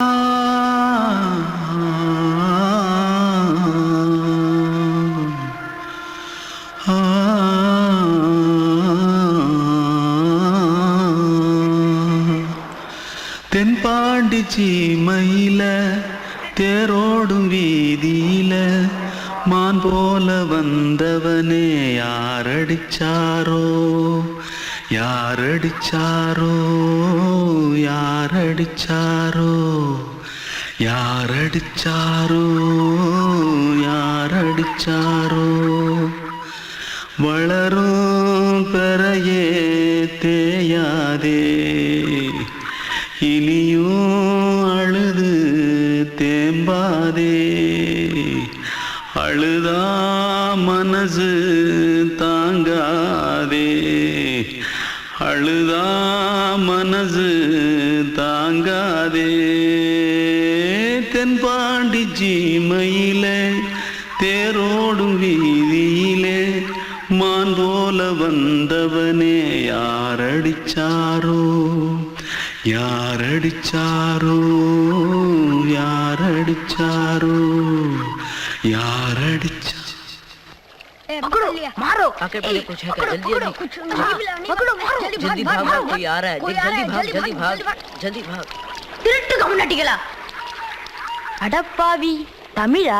தென்பாண்டி பெறையே தேயாதே. இனியும் அழுது தேம்பாதே. அழுதா மனசு தாங்காதே. அழுதா மனசு தாங்காதே. தென்பாண்டி ஜீமையிலே தேரோடும் வீதியிலே மான் போல வந்த யாரடிச்சாரோ யாரடிச்சாரோ யாரடிச்சாரோ யாரடிச்சா पकड़ो मारो आके पहले कुछ है क्या जल्दी पकड़ो, जल्दी कुछ पकड़ो मारो जल्दी भाग भाग कोई आ रहा है कोई देख आ रहा जल्दी है, भाग जल्दी जल्दी भाग, भाग जल्दी भाग திருட்டு கம்யூனிட்டிகளா அடப்பாவி தமிழா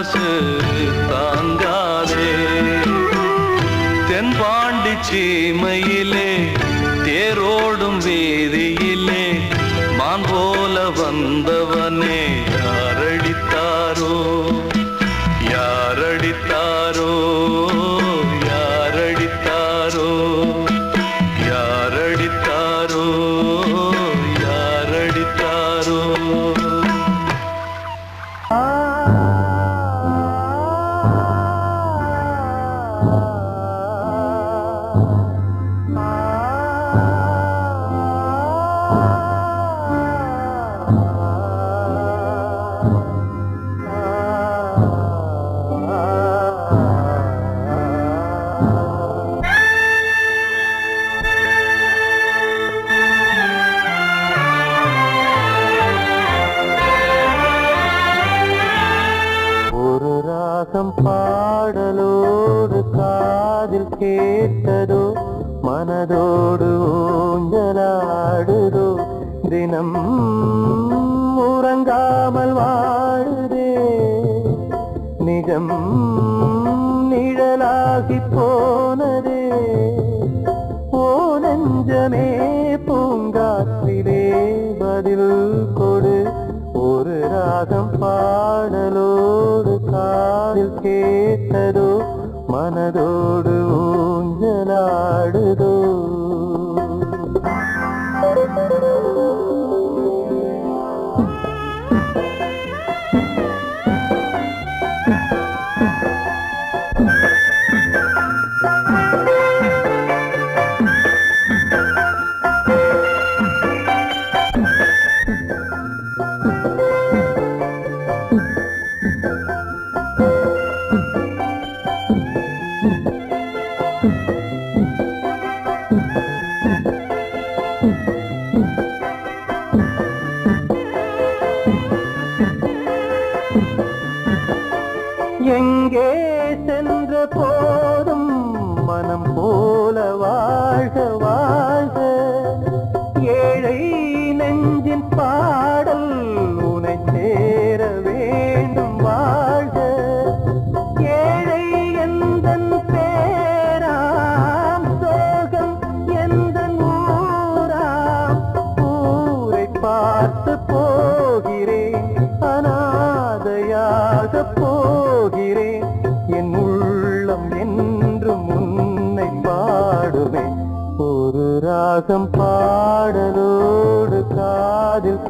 மனசு தாங்காதே. தென்பாண்டி சீமையிலே நிழலாகி போனதே. ஓ நெஞ்சமே பூங்காற்றிலே பதில் கொடு. ஒரு ராகம் பாடலோடு காதில் கேட்டதோ மனதோடு ஊஞ்சலாடுதோ.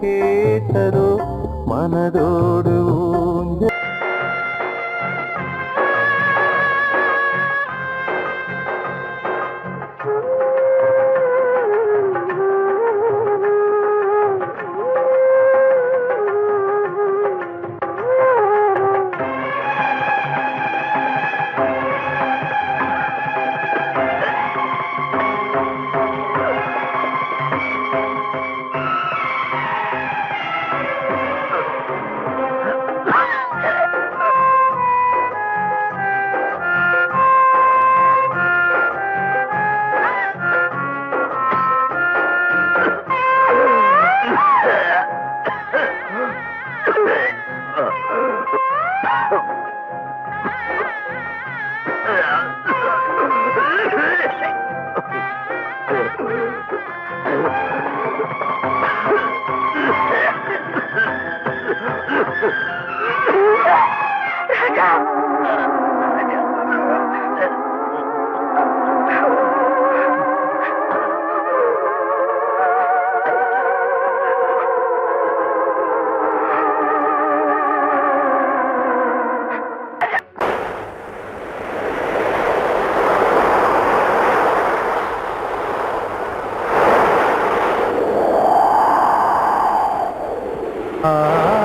கேட்டதோ மனதோடு Yeah. Uh...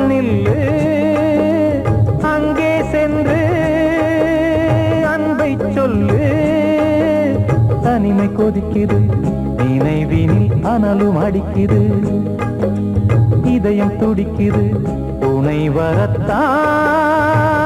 நில்லு. அங்கே சென்று அன்பை சொல்லு. தனிமை கொதிக்குது நினைவினில் அனலும் அடிக்குது. இதயம் துடிக்குது உனை வரத்தான்.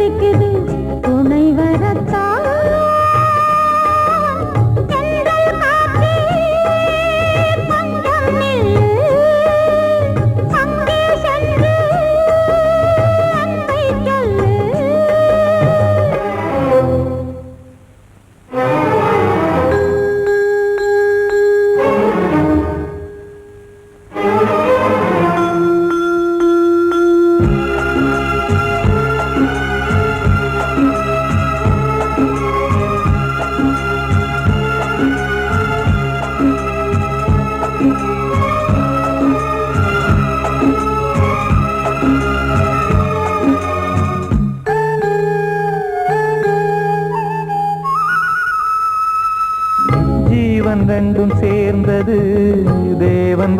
துடிக்குது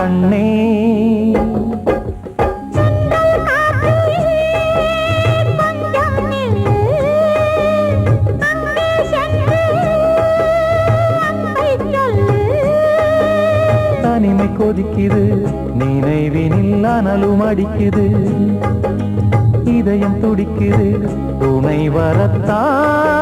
கண்ணே. தனிமை கொதிக்குது நினைவினில் அனலும் அடிக்குது. இதயம் துடிக்குது துணை வரத்தான்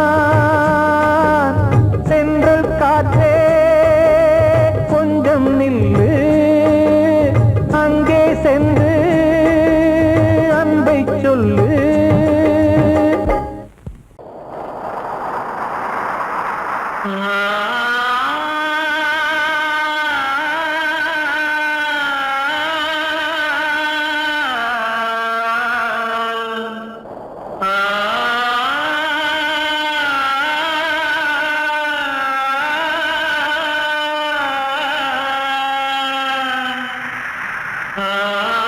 啊。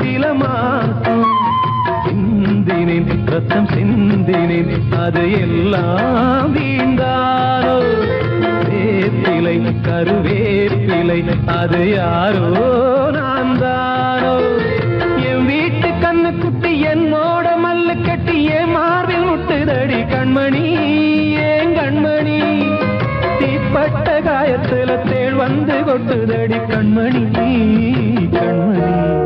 சிலமா? சிந்தினேன் ரத்தம் சிந்தினேன் அது எல்லாம் வீண்டாரோ வேப்பிலை கருவேப்பிலை அது யாரோ நான் தானோ என் வீட்டு கண்ணு குட்டி என்னோட மல்லு கட்டி என் மார்பில் முட்டுதடி கண்மணி ஏன் கண்மணி? தீப்பட்ட காயத்துல தேள் வந்து கொட்டுதடி கண்மணி கண்மணி.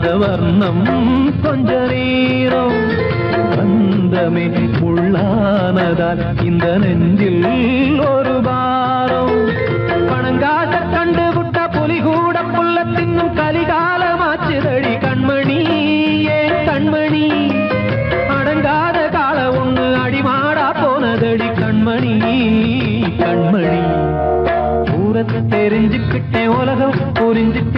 அந்த வர்ணம் கொஞ்ச நேரம். வந்தமே முள்ளானதால் இந்த நெஞ்சில் ஒரு பாரம். பணங்காட்ட கண்டு விட்ட புலி கூட புல்ல தின்னும் கலிகாலமாச்சுதடி கண்மணி ஏன் கண்மணி. அடங்காத கால ஒண்ணு அடிமாடா போனதடி கண்மணி கண்மணி. தூரத்தை தெரிஞ்சுக்கிட்டேன் உலகம் புரிஞ்சுக்கிட்டேன்.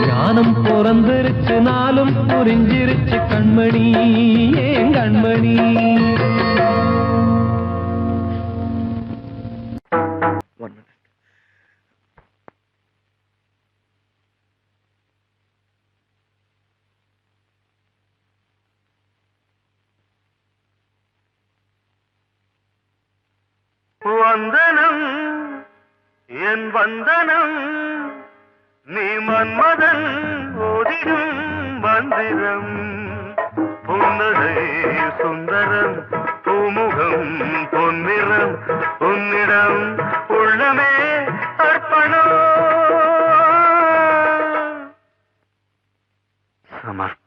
ஞானம் பிறந்திருச்சு நாளும் புரிஞ்சிருச்சு கண்மணி ஏன் கண்மணி. வந்தனம் என் வந்தனம் நீ மன்மதன் ஓதிடும் மந்திரம் புன்னகை சுந்தரம் பூமுகம் பொன்னிறம் உன்னிடம் உள்ளமே அர்ப்பணம். சமர்ப்ப